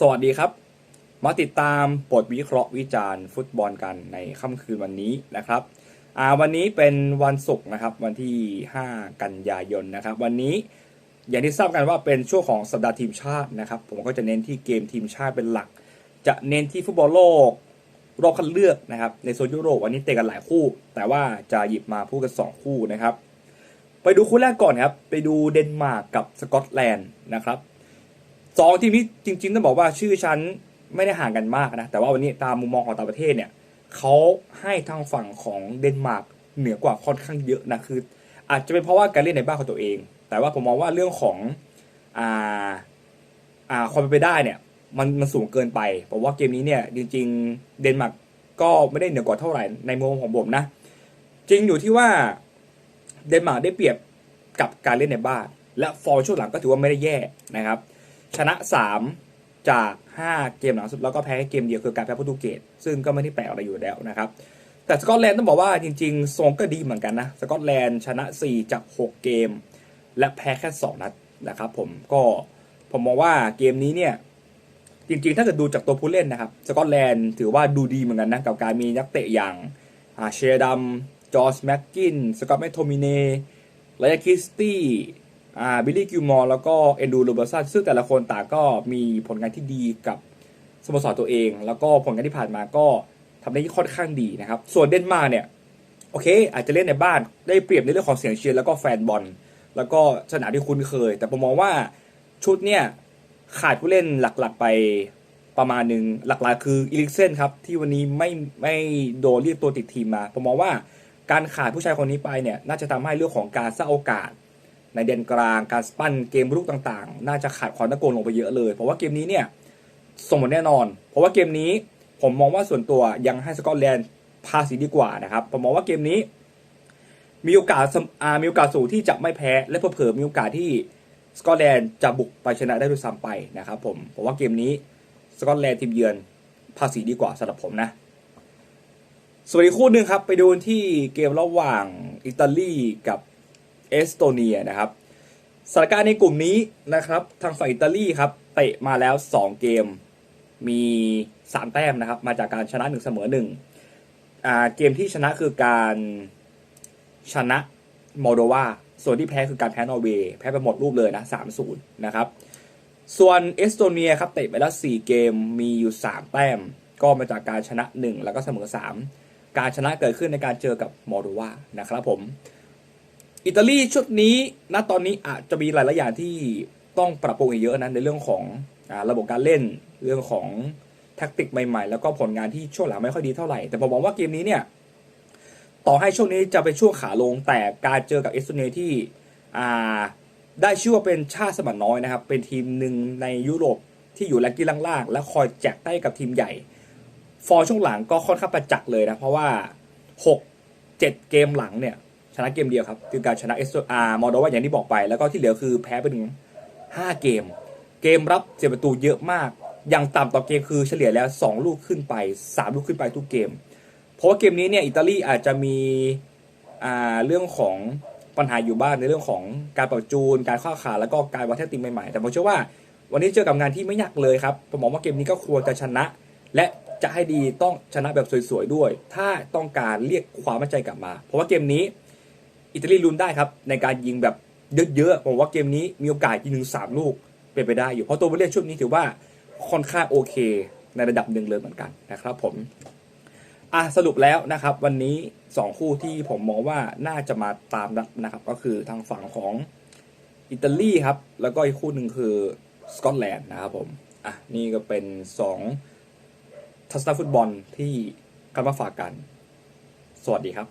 สวัสดีครับ มาติดตามบทวิเคราะห์วิจารณ์ฟุตบอลกันในค่ำคืนวันนี้นะครับอาวันนี้เป็นวันศุกร์นะครับวันที่ 5 กันยายนนะครับ วันนี้อย่างที่ทราบกันว่าเป็นช่วงของสัปดาห์ทีมชาตินะครับ ผมก็จะเน้นที่เกมทีมชาติเป็นหลัก จะเน้นที่ฟุตบอลโลกรอบคัดเลือกนะครับ ในโซนยุโรปวันนี้เตะกันหลายคู่ แต่ว่าจะหยิบมาพูดกัน 2 คู่นะครับ ไปดูคู่แรกก่อนครับ ไปดูเดนมาร์กกับสกอตแลนด์นะครับ สองทีมนี้จริงๆต้องบอกว่าชื่อชั้นไม่ได้ห่างกันมากนะ แต่ว่าวันนี้ตามมุมมองของต่างประเทศเนี่ยเขาให้ทางฝั่งของเดนมาร์กเหนือกว่าค่อนข้างเยอะนะคือ อาจจะเป็นเพราะว่าการเล่นในบ้านของตัวเอง แต่ว่าผมมองว่าเรื่องของอ่าอ่าความเป็นไปได้เนี่ยมันมันสูงเกินไปผมว่าเกมนี้เนี่ยจริง ๆ เดนมาร์กก็ไม่ได้เหนือกว่าเท่าไหร่ในมุมของผมนะ จริงอยู่ที่ว่าเดนมาร์กได้เปรียบกับการเล่นในบ้าน และฟอร์มช่วงหลังก็ถือว่าไม่ได้แย่นะครับ ชนะ 3 จาก 5 เกมหลังสุดแล้วก็แพ้แค่เกมเดียวคือการแพ้โปรตุเกสซึ่งก็ไม่ได้แปลกอะไรอยู่แล้วนะครับ แต่สกอตแลนด์ต้องบอกว่าจริงๆทรงก็ดีเหมือนกันนะสกอตแลนด์ชนะ 4 จาก 6 เกม และแพ้แค่ 2 นัดนะครับผมก็ผมมองว่าเกมนี้เนี่ยจริงๆ ถ้าเกิดดูจากตัวผู้เล่นนะครับสกอตแลนด์ถือว่าดูดีเหมือนกันนะกับการมีนักเตะอย่างอาเชดัมจอร์จแม็กกินสกอตแมทโทมิเน่ไลอาคิสตี้ บิลลี่กิลมอร์แล้วก็เอนดูโรเบอร์สันซึ่งแต่ละคนต่างก็มีผลงานที่ดีกับสโมสรตัวเอง แล้วก็ผลงานที่ผ่านมาก็ทำได้ค่อนข้างดีนะครับ ส่วนเดนมาร์กเนี่ยโอเค อาจจะเล่นในบ้านได้เปรียบในเรื่องของเสียงเชียร์แล้วก็แฟนบอลแล้วก็สนามที่คุ้นเคย แต่ผมมองว่าชุดเนี่ยขาดผู้เล่นหลักๆไปประมาณหนึ่งหลักๆ คืออีลิกเซนครับที่วันนี้ไม่ไม่โดนเรียกตัวติดทีมมาผมมองว่าการขาดผู้ชายคนนี้ไปเนี่ยน่าจะทำให้เรื่องของการสร้างโอกาส ในเดนกลางการสปั้นเกมรุกต่างๆ น่าจะขาดความตะโกนลงไปเยอะเลย เพราะว่าเกมนี้เนี่ยส่งผลแน่นอน เพราะว่าเกมนี้ผมมองว่าส่วนตัวยังให้สกอตแลนด์พาสีดีกว่านะครับผมมองว่าเกมนี้ มีโอกาสมีโอกาสสูงที่จะไม่แพ้ และเผลอมีโอกาสที่สกอตแลนด์จะบุกไปชนะได้ด้วยซ้ำไปนะครับผมผมว่าเกมนี้สกอตแลนด์ทีมเยือนภาษีดีกว่าสำหรับผมนะส่วนอีกคู่หนึ่งครับ ไปดูที่เกมระหว่างอิตาลีกับ เอสโตเนียนะครับสถานการณ์ในกลุ่มนี้นะครับ ทางฝั่งอิตาลีครับเตะมาแล้ว 2 เกม มี 3 แต้มนะครับ มาจากการชนะ1เสมอ1อ่าเกมที่ชนะคือการชนะโมโดวาส่วนที่แพ้คือการแพ้นอร์เวย์แพ้ไปหมดรูปเลยนะ3-0นะครับส่วนเอสโตเนียครับเตะไปแล้ว 4 เกมมีอยู่ 3 แต้ม ก็มาจากการชนะ 1 แล้วก็เสมอ 3 การชนะเกิดขึ้นในการเจอกับโมโดวานะครับผม อิตาลีชุดนี้ณตอนนี้อาจจะมีหลายๆอย่างที่ต้องปรับปรุงอีกเยอะนะในเรื่องของอระบบการเล่นเรื่องของแท็กติกใหม่ๆ แล้วก็ผลงานที่ช่วงหลังไม่ค่อยดีเท่าไหร่ แต่ผมมองว่าเกมนี้เนี่ย ต่อให้ช่วงนี้จะเป็นช่วงขาลง แต่การเจอกับเอสโตเนียที่ได้ชื่อว่าเป็นชาติสมัครน้อยนะครับ เป็นทีมหนึ่งในยุโรปที่อยู่แรงกี้ล่างๆ และคอยแจกใต้กับทีมใหญ่ ฟอร์ช่วงหลังก็ค่อนข้างประจักษ์เลยนะ เพราะว่า 6 7 เกมหลังเนี่ย ชนะเกมเดียวครับคือการชนะเอสอาร์มอลโดวาอย่างที่บอกไป แล้วก็ที่เหลือคือแพ้ไปถึง5 เกม เกมรับเสียประตูเยอะมาก อย่างต่ำต่อเกมคือเฉลี่ยแล้ว 2 ลูกขึ้นไป 3 ลูกขึ้นไปทุกเกม เพราะว่าเกมนี้เนี่ยอิตาลีอาจจะมีอ่าเรื่องของปัญหาอยู่บ้างในเรื่องของการปรับจูน การข้าขาแล้วก็การวัดแทคติกใหม่ๆ แต่ผมเชื่อว่าวันนี้เจอกับงานที่ไม่ยากเลยครับผมมองว่าเกมนี้ก็ควรจะชนะ และจะให้ดีต้องชนะแบบสวยๆด้วย ถ้าต้องการเรียกความมั่นใจกลับมา เพราะว่าเกมนี้ อิตาลีลุ้นได้ครับ ในการยิงแบบเยอะๆผมว่าเกมนี้มีโอกาสยิงถึงสามลูกเป็นไปได้อยู่เพราะตัวผู้เล่นชุดนี้ถือว่าค่อนข้างโอเค ในระดับหนึ่งเลยเหมือนกันนะครับผมอะสรุปแล้วนะครับ วันนี้ 2 คู่ที่ผมมองว่าน่าจะมาตามนัดนะครับ ก็คือทางฝั่งของอิตาลีครับ แล้วก็อีกคู่หนึ่งคือสกอตแลนด์นะครับผมอะนี่ก็เป็น 2 ทัศนฟุตบอลที่กันมาฝากกัน สวัสดีครับ